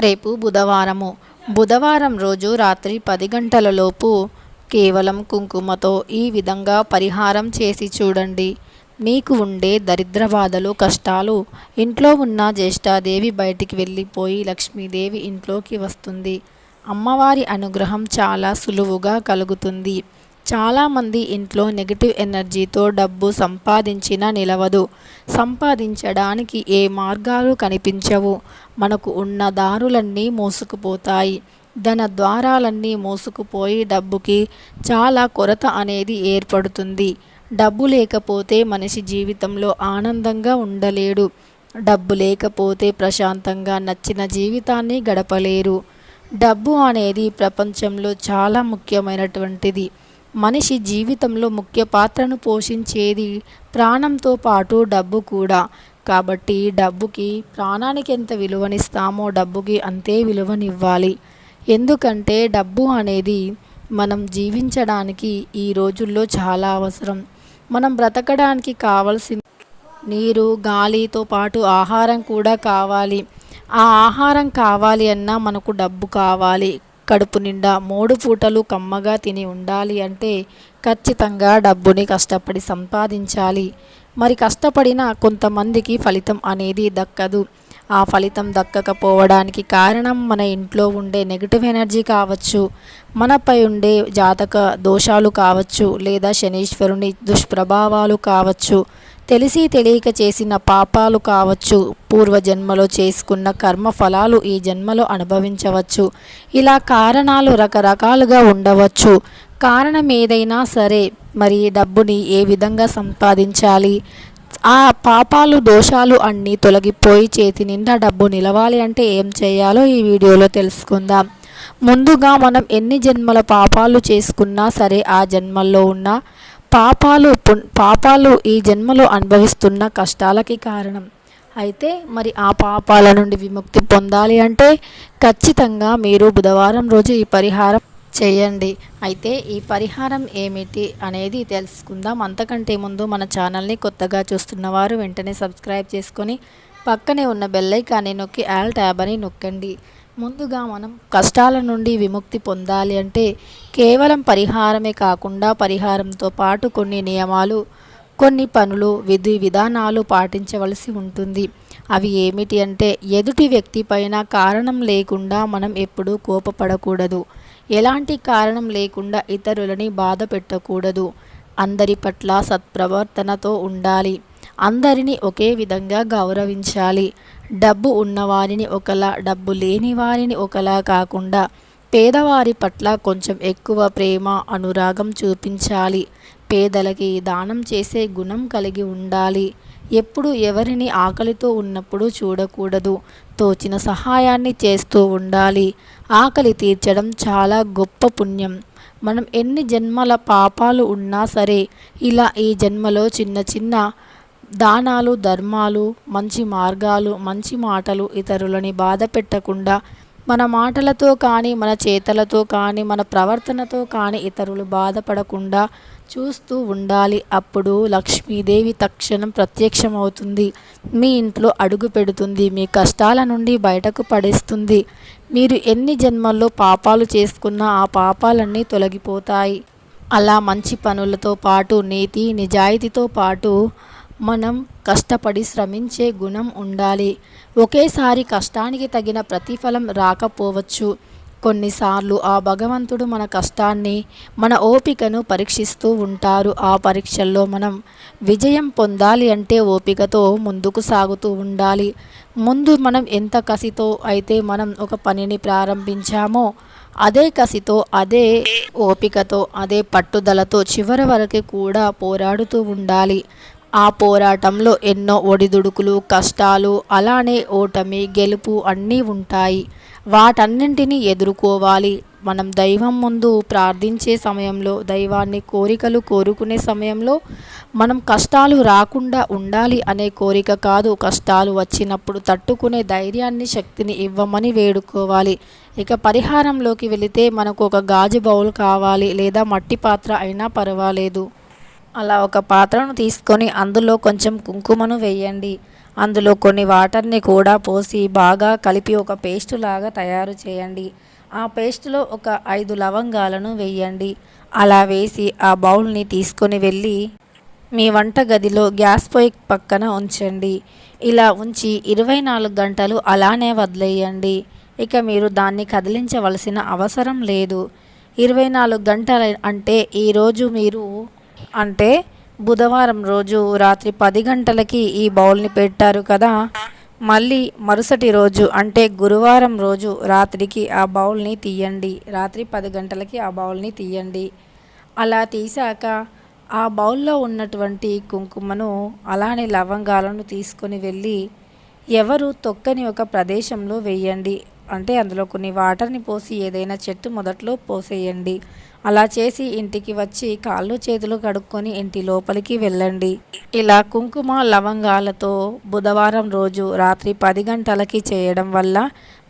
రేపు బుధవారము. బుధవారం రోజు రాత్రి పది గంటలలోపు కేవలం కుంకుమతో ఈ విధంగా పరిహారం చేసి చూడండి. మీకు ఉండే దరిద్ర బాధలు కష్టాలు ఇంట్లో ఉన్న జ్యేష్ఠాదేవి బయటికి వెళ్ళిపోయి లక్ష్మీదేవి ఇంట్లోకి వస్తుంది. అమ్మవారి అనుగ్రహం చాలా సులువుగా కలుగుతుంది. చాలామంది ఇంట్లో నెగిటివ్ ఎనర్జీతో డబ్బు సంపాదించినా నిలవదు. సంపాదించడానికి ఏ మార్గాలు కనిపించవు. మనకు ఉన్న దారులన్నీ మోసుకుపోతాయి. ధన ద్వారాలన్నీ మోసుకుపోయి డబ్బుకి చాలా కొరత అనేది ఏర్పడుతుంది. డబ్బు లేకపోతే మనిషి జీవితంలో ఆనందంగా ఉండలేడు. డబ్బు లేకపోతే ప్రశాంతంగా నచ్చిన జీవితాన్ని గడపలేరు. డబ్బు అనేది ప్రపంచంలో చాలా ముఖ్యమైనటువంటిది. మనిషి జీవితంలో ముఖ్య పాత్రను పోషించేది ప్రాణంతో పాటు డబ్బు కూడా. కాబట్టి డబ్బుకి ప్రాణానికి ఎంత విలువనిస్తామో డబ్బుకి అంతే విలువనివ్వాలి. ఎందుకంటే డబ్బు అనేది మనం జీవించడానికి ఈ రోజుల్లో చాలా అవసరం. మనం బ్రతకడానికి కావలసిన నీరు గాలితో పాటు ఆహారం కూడా కావాలి. ఆ ఆహారం కావాలి అన్నా మనకు డబ్బు కావాలి. కడుపు నిండా మూడు పూటలు కమ్మగా తిని ఉండాలి అంటే ఖచ్చితంగా డబ్బుని కష్టపడి సంపాదించాలి. మరి కష్టపడిన కొంతమందికి ఫలితం అనేది దక్కదు. ఆ ఫలితం దక్కకపోవడానికి కారణం మన ఇంట్లో ఉండే నెగిటివ్ ఎనర్జీ కావచ్చు మనపై ఉండే జాతక దోషాలు కావచ్చు లేదా శనీశ్వరుని దుష్ప్రభావాలు కావచ్చు తెలిసి తెలియక చేసిన పాపాలు కావచ్చు పూర్వజన్మలో చేసుకున్న కర్మ ఫలాలు ఈ జన్మలో అనుభవించవచ్చు. ఇలా కారణాలు రకరకాలుగా ఉండవచ్చు. కారణం ఏదైనా సరే మరి డబ్బుని ఏ విధంగా సంపాదించాలి? ఆ పాపాలు దోషాలు అన్నీ తొలగిపోయి చేతి నిండా డబ్బు నిలవాలి అంటే ఏం చేయాలో ఈ వీడియోలో తెలుసుకుందాం. ముందుగా మనం ఎన్ని జన్మల పాపాలు చేసుకున్నా సరే ఆ జన్మల్లో ఉన్న పాపాలు పాపాలు ఈ జన్మలో అనుభవిస్తున్న కష్టాలకి కారణం. అయితే మరి ఆ పాపాల నుండి విముక్తి పొందాలి అంటే ఖచ్చితంగా మీరు బుధవారం రోజు ఈ పరిహారం చేయండి. అయితే ఈ పరిహారం ఏమిటి అనేది తెలుసుకుందాం. అంతకంటే ముందు మన ఛానల్ని కొత్తగా చూస్తున్నవారు వెంటనే సబ్స్క్రైబ్ చేసుకొని పక్కనే ఉన్న బెల్లైకాన్ని నొక్కి ఆల్ ట్యాబ్ అని నొక్కండి. ముందుగా మనం కష్టాల నుండి విముక్తి పొందాలి అంటే కేవలం పరిహారమే కాకుండా పరిహారంతో పాటు కొన్ని నియమాలు కొన్ని పనులు విధి విధానాలు పాటించవలసి ఉంటుంది. అవి ఏమిటి అంటే ఎదుటి వ్యక్తి పైన కారణం లేకుండా మనం ఎప్పుడూ కోపపడకూడదు. ఎలాంటి కారణం లేకుండా ఇతరులని బాధ పెట్టకూడదు. అందరి పట్ల సత్ప్రవర్తనతో ఉండాలి. అందరినీ ఒకే విధంగా గౌరవించాలి. డబ్బు ఉన్నవారిని ఒకలా డబ్బు లేని వారిని ఒకలా కాకుండా పేదవారి పట్ల కొంచెం ఎక్కువ ప్రేమ అనురాగం చూపించాలి. పేదలకి దానం చేసే గుణం కలిగి ఉండాలి. ఎప్పుడు ఎవరిని ఆకలితో ఉన్నప్పుడు చూడకూడదు. తోచిన సహాయాన్ని చేస్తూ ఉండాలి. ఆకలి తీర్చడం చాలా గొప్ప పుణ్యం. మనం ఎన్ని జన్మల పాపాలు ఉన్నా సరే ఇలా ఈ జన్మలో చిన్న చిన్న దానాలు ధర్మాలు మంచి మార్గాలు మంచి మాటలు ఇతరులని బాధ పెట్టకుండా మన మాటలతో కానీ మన చేతలతో కానీ మన ప్రవర్తనతో కానీ ఇతరులు బాధపడకుండా చూస్తూ ఉండాలి. అప్పుడు లక్ష్మీదేవి తక్షణం ప్రత్యక్షమవుతుంది. మీ ఇంట్లో అడుగు పెడుతుంది మీ కష్టాల నుండి బయటకు పడేస్తుంది. మీరు ఎన్ని జన్మల్లో పాపాలు చేసుకున్నా ఆ పాపాలన్నీ తొలగిపోతాయి. అలా మంచి పనులతో పాటు నీతి నిజాయితీతో పాటు మనం కష్టపడి శ్రమించే గుణం ఉండాలి. ఒకేసారి కష్టానికి తగిన ప్రతిఫలం రాకపోవచ్చు. కొన్నిసార్లు ఆ భగవంతుడు మన కష్టాన్ని మన ఓపికను పరీక్షిస్తూ ఉంటారు. ఆ పరీక్షల్లో మనం విజయం పొందాలి అంటే ఓపికతో ముందుకు సాగుతూ ఉండాలి. ముందు మనం ఎంత కసితో అయితే మనం ఒక పనిని ప్రారంభించామో అదే కసితో అదే ఓపికతో అదే పట్టుదలతో చివరి వరకు కూడా పోరాడుతూ ఉండాలి. ఆ పోరాటంలో ఎన్నో ఒడిదుడుకులు కష్టాలు అలానే ఓటమి గెలుపు అన్నీ ఉంటాయి. వాటన్నింటినీ ఎదుర్కోవాలి. మనం దైవం ముందు ప్రార్థించే సమయంలో దైవాన్ని కోరికలు కోరుకునే సమయంలో మనం కష్టాలు రాకుండా ఉండాలి అనే కోరిక కాదు. కష్టాలు వచ్చినప్పుడు తట్టుకునే ధైర్యాన్ని శక్తిని ఇవ్వమని వేడుకోవాలి. ఇక పరిహారంలోకి వెళితే మనకు ఒక గాజు బౌల్ కావాలి లేదా మట్టి పాత్ర అయినా పర్వాలేదు. అలా ఒక పాత్రను తీసుకొని అందులో కొంచెం కుంకుమను వేయండి. అందులో కొన్ని వాటర్ని కూడా పోసి బాగా కలిపి ఒక పేస్ట్ లాగా తయారు చేయండి. ఆ పేస్ట్లో ఒక ఐదు లవంగాలను వేయండి. అలా వేసి ఆ బౌల్ని తీసుకొని వెళ్ళి మీ వంట గదిలో గ్యాస్ పొయ్యి పక్కన ఉంచండి. ఇలా ఉంచి ఇరవై నాలుగు గంటలు అలానే వదిలేయండి. ఇక మీరు దాన్ని కదిలించవలసిన అవసరం లేదు. ఇరవై నాలుగు గంటలు అంటే ఈరోజు మీరు అంటే బుధవారం రోజు రాత్రి పది గంటలకి ఈ బౌల్ని పెట్టారు కదా. మళ్ళీ మరుసటి రోజు అంటే గురువారం రోజు రాత్రికి ఆ బౌల్ని తీయండి. రాత్రి పది గంటలకి ఆ బౌల్ని తీయండి. అలా తీసాక ఆ బౌల్లో ఉన్నటువంటి కుంకుమను అలానే లవంగాలను తీసుకొని వెళ్ళి ఎవరు తొక్కని ఒక ప్రదేశంలో వేయండి. అంటే అందులో కొన్ని వాటర్ని పోసి ఏదైనా చెట్టు మొదట్లో పోసేయండి. అలా చేసి ఇంటికి వచ్చి కాళ్ళు చేతులు కడుక్కొని ఇంటి లోపలికి వెళ్ళండి. ఇలా కుంకుమ లవంగాలతో బుధవారం రోజు రాత్రి పది గంటలకి చేయడం వల్ల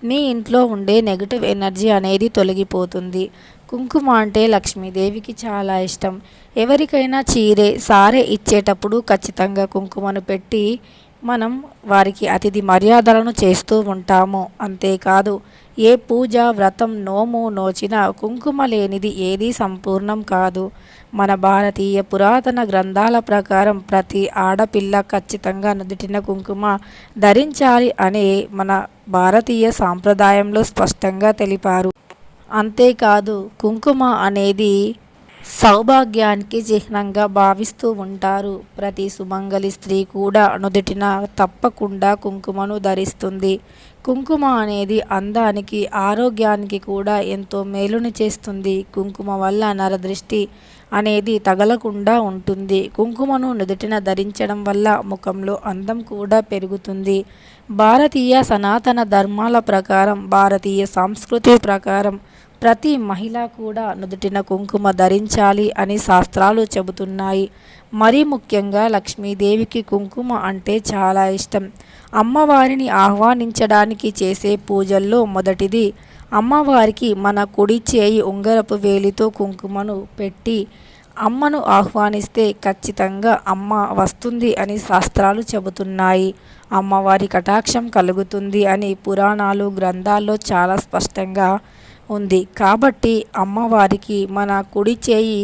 మీ ఇంట్లో ఉండే నెగిటివ్ ఎనర్జీ అనేది తొలగిపోతుంది. కుంకుమ అంటే లక్ష్మీదేవికి చాలా ఇష్టం. ఎవరికైనా చీరే సారే ఇచ్చేటప్పుడు ఖచ్చితంగా కుంకుమను పెట్టి మనం వారికి అతిథి మర్యాదలను చేస్తూ ఉంటాము. అంతేకాదు ఏ పూజ వ్రతం నోము నోచిన కుంకుమ లేనిది ఏదీ సంపూర్ణం కాదు. మన భారతీయ పురాతన గ్రంథాల ప్రకారం ప్రతి ఆడపిల్ల ఖచ్చితంగా నుదుటిన కుంకుమ ధరించాలి అనే మన భారతీయ సాంప్రదాయంలో స్పష్టంగా తెలిపారు. అంతేకాదు కుంకుమ అనేది సౌభాగ్యానికి చిహ్నంగా భావిస్తూ ఉంటారు. ప్రతి సుమంగలి స్త్రీ కూడా నుదుటిన తప్పకుండా కుంకుమను ధరిస్తుంది. కుంకుమ అనేది అందానికి ఆరోగ్యానికి కూడా ఎంతో మేలుని చేస్తుంది. కుంకుమ వల్ల నరదృష్టి అనేది తగలకుండా ఉంటుంది. కుంకుమను నుదుటిన ధరించడం వల్ల ముఖంలో అందం కూడా పెరుగుతుంది. భారతీయ సనాతన ధర్మాల ప్రకారం భారతీయ సంస్కృతి ప్రకారం ప్రతి మహిళ కూడా నుదుటిన కుంకుమ ధరించాలి అని శాస్త్రాలు చెబుతున్నాయి. మరీ ముఖ్యంగా లక్ష్మీదేవికి కుంకుమ అంటే చాలా ఇష్టం. అమ్మవారిని ఆహ్వానించడానికి చేసే పూజల్లో మొదటిది అమ్మవారికి మన కుడి చేయి ఉంగరపు వేలితో కుంకుమను పెట్టి అమ్మను ఆహ్వానిస్తే ఖచ్చితంగా అమ్మ వస్తుంది అని శాస్త్రాలు చెబుతున్నాయి. అమ్మవారి కటాక్షం కలుగుతుంది అని పురాణాలు గ్రంథాల్లో చాలా స్పష్టంగా ఉంది. కాబట్టి అమ్మవారికి మన కుడి చేయి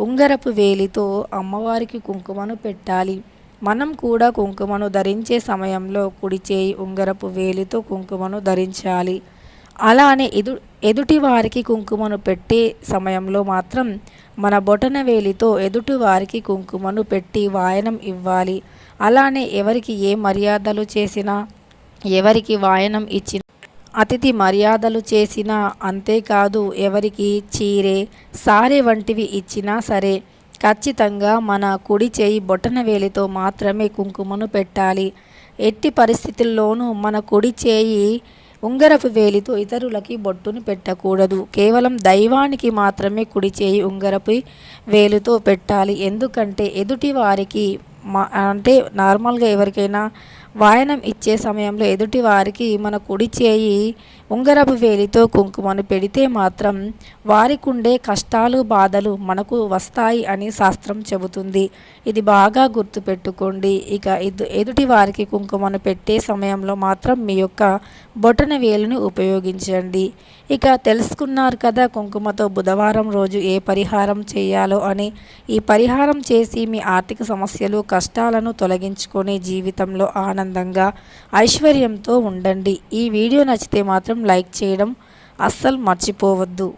ఉంగరపు వేలితో అమ్మవారికి కుంకుమను పెట్టాలి. మనం కూడా కుంకుమను ధరించే సమయంలో కుడి చేయి ఉంగరపు వేలితో కుంకుమను ధరించాలి. అలానే ఎదు ఎదుటి వారికి కుంకుమను పెట్టే సమయంలో మాత్రం మన బొటన వేలితో ఎదుటి వారికి కుంకుమను పెట్టి వాయనం ఇవ్వాలి. అలానే ఎవరికి ఏ మర్యాదలు చేసినా ఎవరికి వాయనం ఇచ్చిన అతిథి మర్యాదలు చేసినా అంతేకాదు ఎవరికి చీరే సారె వంటివి ఇచ్చినా సరే ఖచ్చితంగా మన కుడి చేయి బొటన వేలితో మాత్రమే కుంకుమను పెట్టాలి. ఎట్టి పరిస్థితుల్లోనూ మన కుడి చేయి ఉంగరపు వేలితో ఇతరులకి బొట్టును పెట్టకూడదు. కేవలం దైవానికి మాత్రమే కుడి చేయి ఉంగరపు వేలుతో పెట్టాలి. ఎందుకంటే ఎదుటి వారికి మా అంటే నార్మల్గా ఎవరికైనా వాయనం ఇచ్చే సమయంలో ఎదుటి వారికి మన కుడి చేయి ఉంగరపు వేలితో కుంకుమను పెడితే మాత్రం వారికుండే కష్టాలు బాధలు మనకు వస్తాయి అని శాస్త్రం చెబుతుంది. ఇది బాగా గుర్తుపెట్టుకోండి. ఇక ఎదుటి వారికి కుంకుమను పెట్టే సమయంలో మాత్రం మీ యొక్క బొటన వేలుని ఉపయోగించండి. ఇక తెలుసుకున్నారు కదా కుంకుమతో బుధవారం రోజు ఏ పరిహారం చేయాలో అని. ఈ పరిహారం చేసి మీ ఆర్థిక సమస్యలు కష్టాలను తొలగించుకొని జీవితంలో ఆనందంగా ఐశ్వర్యంతో ఉండండి. ఈ వీడియో నచ్చితే మాత్రం లైక్ చేయడం అస్సలు మర్చిపోవద్దు.